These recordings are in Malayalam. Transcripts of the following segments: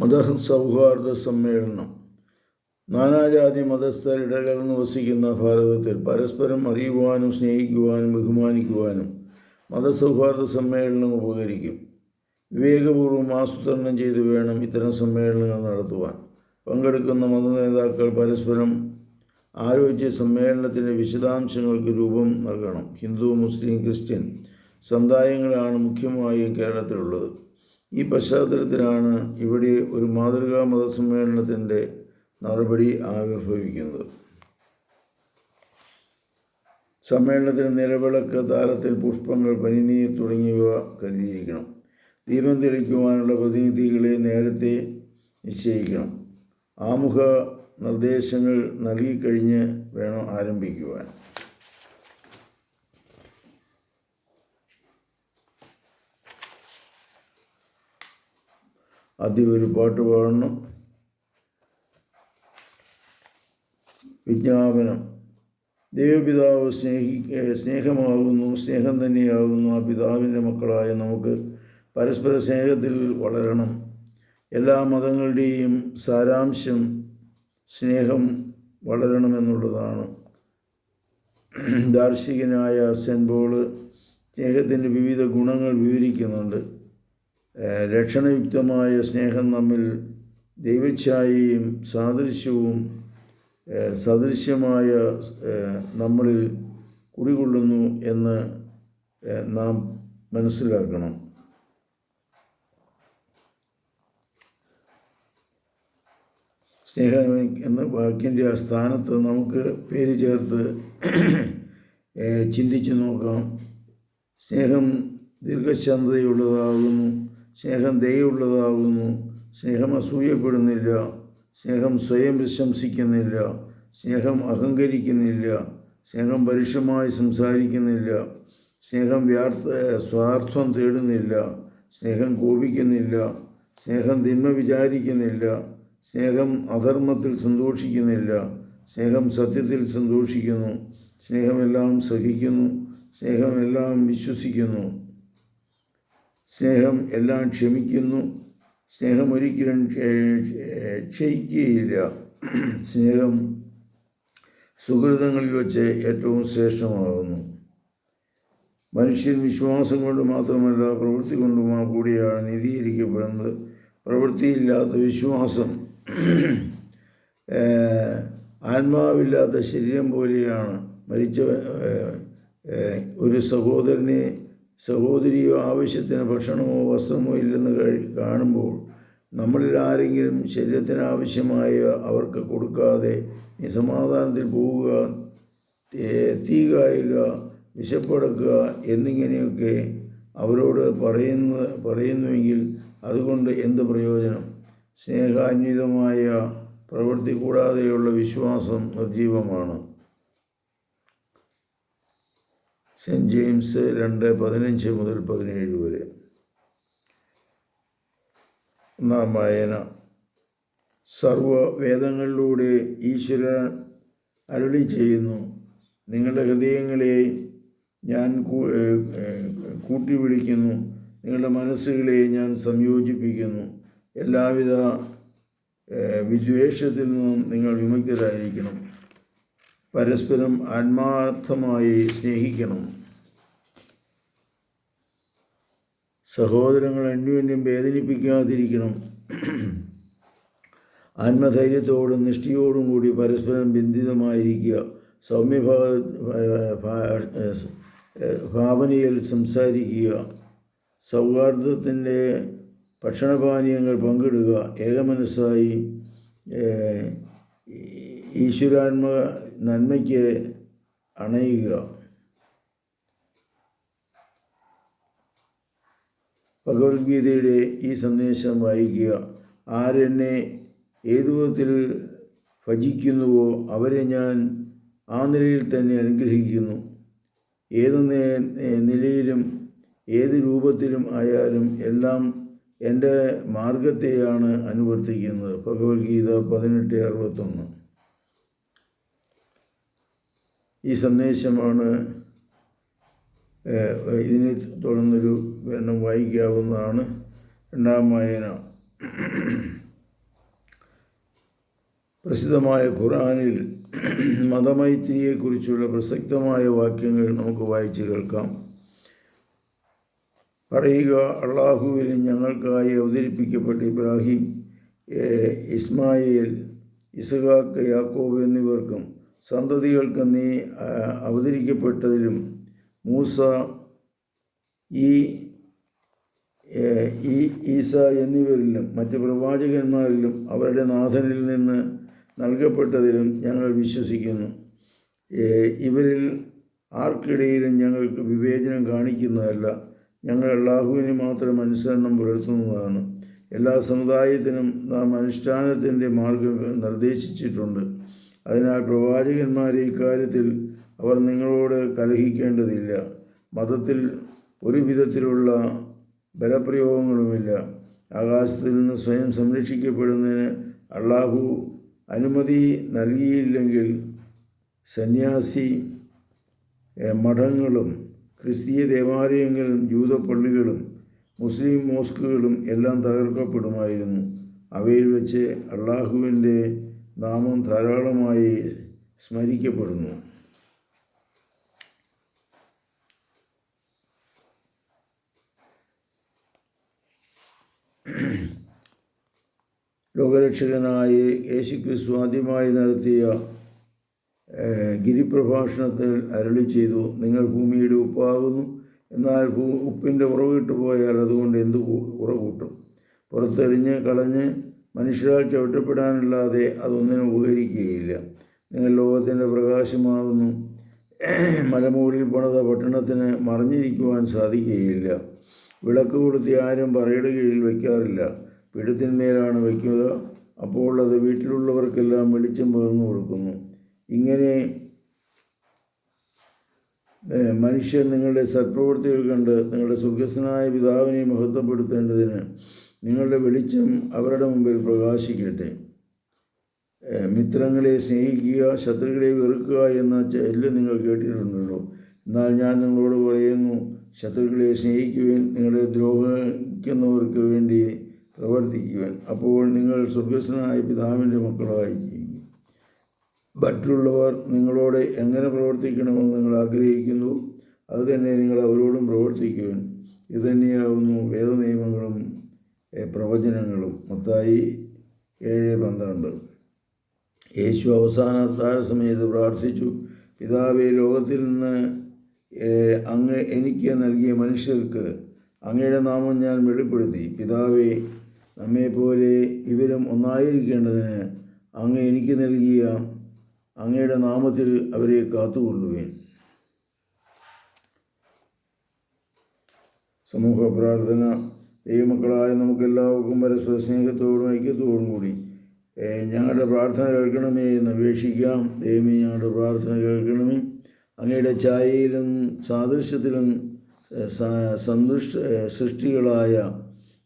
മതസൗഹാർദ്ദ സമ്മേളനം നാനാജാതി മതസ്ഥർ വസിക്കുന്ന ഭാരതത്തിൽ പരസ്പരം അറിയുവാനും സ്നേഹിക്കുവാനും ബഹുമാനിക്കുവാനും മതസൗഹാർദ്ദ സമ്മേളനം ഉപകരിക്കും. വിവേകപൂർവം ആസൂത്രണം ചെയ്തു വേണം ഇത്തരം സമ്മേളനങ്ങൾ നടത്തുവാൻ. പങ്കെടുക്കുന്ന മത നേതാക്കൾ പരസ്പരം ആരോഗ്യ സമ്മേളനത്തിന്റെ വിശദാംശങ്ങൾക്ക് രൂപം നൽകണം. ഹിന്ദു മുസ്ലിം ക്രിസ്ത്യൻ സമുദായങ്ങളാണ് മുഖ്യമായും കേരളത്തിലുള്ളത്. ഈ പശ്ചാത്തലത്തിലാണ് ഇവിടെ ഒരു മാതൃകാ മതസമ്മേളനത്തിന്റെ നടപടി ആവിർഭവിക്കുന്നത്. സമ്മേളനത്തിന് നിലവിളക്ക് താരത്തിൽ പുഷ്പങ്ങൾ പനിനീർ തുടങ്ങിയവ കരുതിയിരിക്കണം. ദീപം തെളിക്കുവാനുള്ള പ്രതിനിധികളെ നേരത്തെ നിശ്ചയിക്കണം. ആമുഖ നിർദ്ദേശങ്ങൾ നൽകിക്കഴിഞ്ഞ് വേണം ആരംഭിക്കുവാൻ. ആദ്യം ഒരു പാട്ട് പാടണം. വിജ്ഞാപനം. ദൈവപിതാവ് സ്നേഹി സ്നേഹമാകുന്നു സ്നേഹം തന്നെയാകുന്നു ആ പിതാവിന്റെ മക്കളായ നമുക്ക് പരസ്പര സ്നേഹത്തിൽ വളരണം. എല്ലാ മതങ്ങളുടെയും സാരാംശം സ്നേഹം വളരണമെന്നുള്ളതാണ് ദാർശികനായ സെന്റ് പോൾ സ്നേഹത്തിന്റെ വിവിധ ഗുണങ്ങൾ വിവരിക്കുന്നുണ്ട്. ലക്ഷണയുക്തമായ സ്നേഹം തമ്മിൽ ദൈവഛായയും സാദൃശ്യവും സദൃശ്യമായ നമ്മളിൽ കുടികൊള്ളുന്നു എന്ന് നാം മനസ്സിലാക്കണം. സ്നേഹം എന്ന വാക്കിന്റെ ആ സ്ഥാനത്ത് നമുക്ക് പേര് ചേർത്ത് ചിന്തിച്ചു നോക്കാം. സ്നേഹം ദീർഘശാന്തതയുള്ളതാകുന്നു സ്നേഹം ദയുള്ളതാകുന്നു സ്നേഹം അസൂയപ്പെടുന്നില്ല. സ്നേഹം സ്വയം പ്രശംസിക്കുന്നില്ല സ്നേഹം അഹങ്കരിക്കുന്നില്ല. സ്നേഹം പരുഷമായി സംസാരിക്കുന്നില്ല. സ്നേഹം വ്യാർത്ഥ സ്വാർത്ഥം തേടുന്നില്ല. സ്നേഹം കോപിക്കുന്നില്ല. സ്നേഹം തിന്മ വിചാരിക്കുന്നില്ല. സ്നേഹം അധർമ്മത്തിൽ സന്തോഷിക്കുന്നില്ല. സ്നേഹം സത്യത്തിൽ സന്തോഷിക്കുന്നു. സ്നേഹമെല്ലാം സഹിക്കുന്നു. സ്നേഹമെല്ലാം വിശ്വസിക്കുന്നു. സ്നേഹം എല്ലാം ക്ഷമിക്കുന്നു. സ്നേഹം ഒരിക്കലും ക്ഷ- ക്ഷയിക്കുകയില്ല. സ്നേഹം സുഹൃതങ്ങളിൽ വെച്ച് ഏറ്റവും ശ്രേഷ്ഠമാകുന്നു. മനുഷ്യൻ വിശ്വാസം കൊണ്ട് മാത്രമല്ല പ്രവൃത്തി കൊണ്ടുമാ കൂടിയാണ് നിധീകരിക്കപ്പെടുന്നത് പ്രവൃത്തിയില്ലാത്ത വിശ്വാസം ആത്മാവില്ലാത്ത ശരീരം പോലെയാണ് മരിച്ച ഒരു സഹോദരനെ സഹോദരിയോ ആവശ്യത്തിന് ഭക്ഷണമോ വസ്ത്രമോ ഇല്ലെന്ന് കാണുമ്പോൾ നമ്മളിൽ ആരെങ്കിലും ശരീരത്തിന് ആവശ്യമായ അവർക്ക് കൊടുക്കാതെ നിസമാധാനത്തിൽ പോവുക തീ കായുക വിശപ്പടക്കുക എന്നിങ്ങനെയൊക്കെ അവരോട് പറയുന്ന പറയുന്നുവെങ്കിൽ അതുകൊണ്ട് എന്ത് പ്രയോജനം? സ്നേഹാന്വിതമായ പ്രവൃത്തി കൂടാതെയുള്ള വിശ്വാസം നിർജീവമാണ്. സെന്റ് ജെയിംസ് രണ്ട് പതിനഞ്ച് മുതൽ പതിനേഴ് വരെ. ഒന്നാം വായന സർവ വേദങ്ങളിലൂടെ ഈശ്വര അരുളി ചെയ്യുന്നു. നിങ്ങളുടെ ഹൃദയങ്ങളെ ഞാൻ കൂട്ടി വിളിക്കുന്നു നിങ്ങളുടെ മനസ്സുകളെ ഞാൻ സംയോജിപ്പിക്കുന്നു. എല്ലാവിധ വിദ്വേഷത്തിൽ നിന്നും നിങ്ങൾ വിമുക്തരായിരിക്കണം. പരസ്പരം ആത്മാർത്ഥമായി സ്നേഹിക്കണം. സഹോദരങ്ങൾ അന്യോന്യം വേദനിപ്പിക്കാതിരിക്കണം. ആത്മധൈര്യത്തോടും നിഷ്ഠയോടും കൂടി പരസ്പരം ബന്ധിതമായിരിക്കുക. സൗമ്യഭാവ ഭാവനയിൽ സംസാരിക്കുക. സൗഹാർദ്ദത്തിന്റെ ഭക്ഷണപാനീയങ്ങൾ പങ്കിടുക. ഏകമനസ്സായി ഈശ്വരാത്മക ഈശ്വരാത്മ നന്മയ്ക്ക് അണയുക. ഭഗവത്ഗീതയുടെ ഈ സന്ദേശം വായിക്കുക. ആരെന്നെ ഏതു വിധത്തിൽ ഭജിക്കുന്നുവോ അവരെ ഞാൻ ആ നിലയിൽ തന്നെ അനുഗ്രഹിക്കുന്നു. ഏത് നിലയിലും ഏത് രൂപത്തിലും ആയാലും എല്ലാം എന്റെ മാർഗത്തെയാണ് അനുവർത്തിക്കുന്നത്. ഭഗവത്ഗീത പതിനെട്ട് അറുപത്തൊന്ന്. ഈ സന്ദേശമാണ് ഇതിനെ തുടർന്നൊരു എണ്ണം വായിക്കാവുന്നതാണ്. രണ്ടാം വായന. പ്രസിദ്ധമായ ഖുറാനിൽ മതമൈത്രിയെക്കുറിച്ചുള്ള പ്രസക്തമായ വാക്യങ്ങൾ നമുക്ക് വായിച്ച് കേൾക്കാം. പറയുക അള്ളാഹുവിൽ ഞങ്ങൾക്കായി അവതരിപ്പിക്കപ്പെട്ട ഇബ്രാഹിം ഇസ്മായേൽ ഇസഹാക്ക് യാക്കോബ് എന്നിവർക്കും സന്തതികൾക്ക് നീ അവതരിക്കപ്പെട്ടതിലും മൂസ ഈ ഈ ഈസ എന്നിവരിലും മറ്റ് പ്രവാചകന്മാരിലും അവരുടെ നാഥനിൽ നിന്ന് നൽകപ്പെട്ടതിലും ഞങ്ങൾ വിശ്വസിക്കുന്നു. ഇവരിൽ ആർക്കിടയിലും ഞങ്ങൾക്ക് വിവേചനം കാണിക്കുന്നതല്ല. ഞങ്ങൾ അള്ളാഹുവിന് മാത്രം അനുസരണം പുലർത്തുന്നതാണ്. എല്ലാ സമുദായത്തിനും നാം അനുഷ്ഠാനത്തിന്റെ മാർഗം നിർദ്ദേശിച്ചിട്ടുണ്ട്. അതിനാൽ പ്രവാചകന്മാരെ ഇക്കാര്യത്തിൽ അവർ നിങ്ങളോട് കലഹിക്കേണ്ടതില്ല. മതത്തിൽ ഒരു വിധത്തിലുള്ള ബലപ്രയോഗങ്ങളുമില്ല. ആകാശത്തിൽ നിന്ന് സ്വയം സംരക്ഷിക്കപ്പെടുന്നതിന് അള്ളാഹു അനുമതി നൽകിയില്ലെങ്കിൽ സന്യാസി മഠങ്ങളും ക്രിസ്തീയ ദേവാലയങ്ങളും ജൂത പള്ളികളും മുസ്ലിം മോസ്കുകളും എല്ലാം തകർക്കപ്പെടുമായിരുന്നു. അവയിൽ വെച്ച് അള്ളാഹുവിന്റെ നാമം ധാരാളമായി സ്മരിക്കപ്പെടുന്നു. ലോകരക്ഷകനായി യേശുക്രിസ്തു ആദ്യമായി നടത്തിയ ഗിരിപ്രഭാഷണത്തിൽ അരളി ചെയ്തു നിങ്ങൾ ഭൂമിയുടെ ഉപ്പാകുന്നു. എന്നാൽ ഭൂ ഉപ്പിന്റെ ഉറവിട്ട് പോയാൽ അതുകൊണ്ട് എന്ത് ഉറവൂട്ടും? പുറത്തെറിഞ്ഞ് കളഞ്ഞ് മനുഷ്യരാൽ ചവിട്ടപ്പെടാനല്ലാതെ അതൊന്നിനും ഉപകരിക്കുകയില്ല. നിങ്ങൾ ലോകത്തിന്റെ പ്രകാശമാകുന്നു. മലമുകളിൽ പണിത പട്ടണത്തിന് മറിഞ്ഞിരിക്കുവാൻ സാധിക്കുകയില്ല. വിളക്ക് കൊളുത്തി ആരും പറയുടെ കീഴിൽ വയ്ക്കാറില്ല പീഠത്തിന്മേലാണ് വയ്ക്കുക. അപ്പോൾ അത് വീട്ടിലുള്ളവർക്കെല്ലാം വെളിച്ചം പകർന്നു കൊടുക്കുന്നു. ഇങ്ങനെ മനുഷ്യൻ നിങ്ങളുടെ സത്പ്രവൃത്തികൾ കണ്ട് നിങ്ങളുടെ സുഖസ്ഥനായ പിതാവിനെ മഹത്വപ്പെടുത്തേണ്ടതിന് നിങ്ങളുടെ വെളിച്ചം അവരുടെ മുമ്പിൽ പ്രകാശിക്കട്ടെ. മിത്രങ്ങളെ സ്നേഹിക്കുക ശത്രുക്കളെ വെറുക്കുക എന്ന ചെല്ല് നിങ്ങൾ കേട്ടിട്ടുണ്ടല്ലോ. എന്നാൽ ഞാൻ നിങ്ങളോട് പറയുന്നു ശത്രുക്കളെ സ്നേഹിക്കുവാൻ നിങ്ങളെ ദ്രോഹിക്കുന്നവർക്ക് വേണ്ടി പ്രവർത്തിക്കുവാൻ. അപ്പോൾ നിങ്ങൾ സ്വർഗസ്വനായ പിതാവിന്റെ മക്കളായി ജീവിക്കും. മറ്റുള്ളവർ നിങ്ങളോട് എങ്ങനെ പ്രവർത്തിക്കണമെന്ന് നിങ്ങൾ ആഗ്രഹിക്കുന്നു അതുതന്നെ നിങ്ങൾ അവരോടും പ്രവർത്തിക്കുവാൻ. ഇതുതന്നെയാകുന്നു വേദനിയമങ്ങളും പ്രവചനങ്ങളും. മത്തായി ഏഴ് പന്ത്രണ്ട്. യേശു അവസാന താഴ സമയത്ത് പ്രാർത്ഥിച്ചു പിതാവെ ലോകത്തിൽ നിന്ന് അങ്ങ് എനിക്ക് നൽകിയ മനുഷ്യർക്ക് അങ്ങയുടെ നാമം ഞാൻ വെളിപ്പെടുത്തി. പിതാവെ നമ്മെപ്പോലെ ഇവരും ഒന്നായിരിക്കേണ്ടതിന് അങ്ങ് എനിക്ക് നൽകിയ അങ്ങയുടെ നാമത്തിൽ അവരെ കാത്തുകൊള്ളുവേൻ. സമൂഹ പ്രാർത്ഥന ദൈവമക്കളായ നമുക്കെല്ലാവർക്കും പരസ്പര സ്നേഹത്തോടും ഐക്യത്തോടും കൂടി ഞങ്ങളുടെ പ്രാർത്ഥന കേൾക്കണമേ എന്ന് അപേക്ഷിക്കാം. ദൈവമേ ഞങ്ങളുടെ പ്രാർത്ഥന കേൾക്കണമേ. അങ്ങയുടെ ഛായയിലും സാദൃശ്യത്തിലും സന്തുഷ്ട സൃഷ്ടികളായ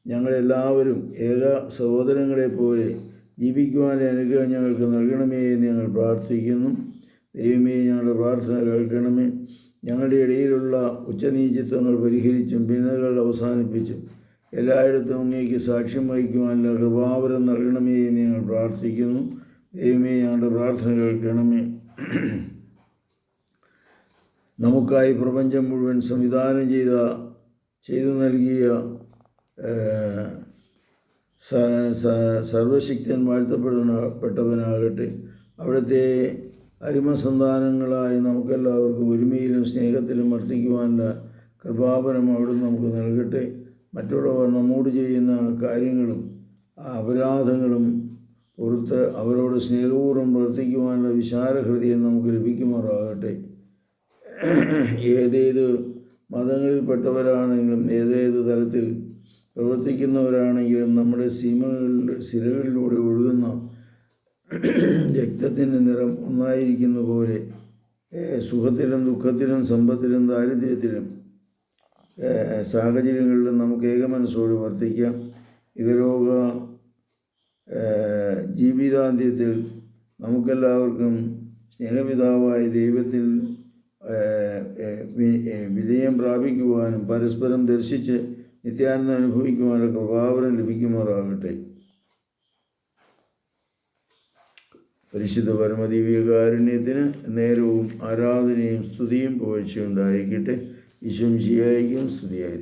ഞങ്ങളെല്ലാവരും ഏക സഹോദരങ്ങളെ പോലെ ജീവിക്കുവാനുള്ള അനുഗ്രഹം ഞങ്ങൾക്ക് നൽകണമേ എന്ന് ഞങ്ങൾ പ്രാർത്ഥിക്കുന്നു. ദൈവമേ ഞങ്ങളുടെ പ്രാർത്ഥന കേൾക്കണമേ. ഞങ്ങളുടെ ഇടയിലുള്ള ഉച്ചനീചിത്വങ്ങൾ പരിഹരിച്ചും ഭിന്നതകൾ അവസാനിപ്പിച്ചും എല്ലായിടത്തും അങ്ങേക്ക് സാക്ഷ്യം വഹിക്കുവാനുള്ള കൃപാവരം നൽകണമേ എന്ന് ഞങ്ങൾ പ്രാർത്ഥിക്കുന്നു. ദൈവമേ ഞങ്ങളുടെ പ്രാർത്ഥന കേൾക്കണമേ. നമുക്കായി പ്രപഞ്ചം മുഴുവൻ സംവിധാനം ചെയ്ത ചെയ്തു നൽകിയ സർവശക്തൻ വാഴ്ത്തപ്പെടുന്നപ്പെട്ടവനാകട്ടെ അവിടുത്തെ അരിമസന്താനങ്ങളായി നമുക്കെല്ലാവർക്കും ഒരുമയിലും സ്നേഹത്തിലും വർദ്ധിക്കുവാനുള്ള കൃപാപനം അവിടുന്ന് നമുക്ക് നൽകട്ടെ. മറ്റുള്ളവർ നമ്മോട് ചെയ്യുന്ന കാര്യങ്ങളും അപരാധങ്ങളും പുറത്ത് അവരോട് സ്നേഹപൂർവം പ്രവർത്തിക്കുവാനുള്ള വിശാല ഹൃദയം നമുക്ക് ലഭിക്കുമാറാകട്ടെ. ഏതേത് മതങ്ങളിൽപ്പെട്ടവരാണെങ്കിലും ഏതേത് തരത്തിൽ പ്രവർത്തിക്കുന്നവരാണെങ്കിലും നമ്മുടെ സീമകളിൽ സിരകളിലൂടെ ഒഴുകുന്ന രക്തത്തിന്റെ നിറം ഒന്നായിരിക്കുന്ന പോലെ സുഖത്തിലും ദുഃഖത്തിലും സമ്പത്തിലും ദാരിദ്ര്യത്തിലും സാഹചര്യങ്ങളിലും നമുക്ക് ഏകമനസ്സോട് വർത്തിക്കാം ഏഹ്, ജീവിതാന്ത്യത്തിൽ നമുക്കെല്ലാവർക്കും സ്നേഹപിതാവായ ദൈവത്തിൽ വിജയം പ്രാപിക്കുവാനും പരസ്പരം ദർശിച്ച് നിത്യാനന്ദം അനുഭവിക്കുവാനുള്ള കൃപാവരം ലഭിക്കുമാറാകട്ടെ. പരിശുദ്ധ പരമദിവ്യകാരുണ്യത്തിന് നേരവും ആരാധനയും സ്തുതിയും പുകഴ്ചയുണ്ടായിരിക്കട്ടെ. Üçüncüye Yunus diye.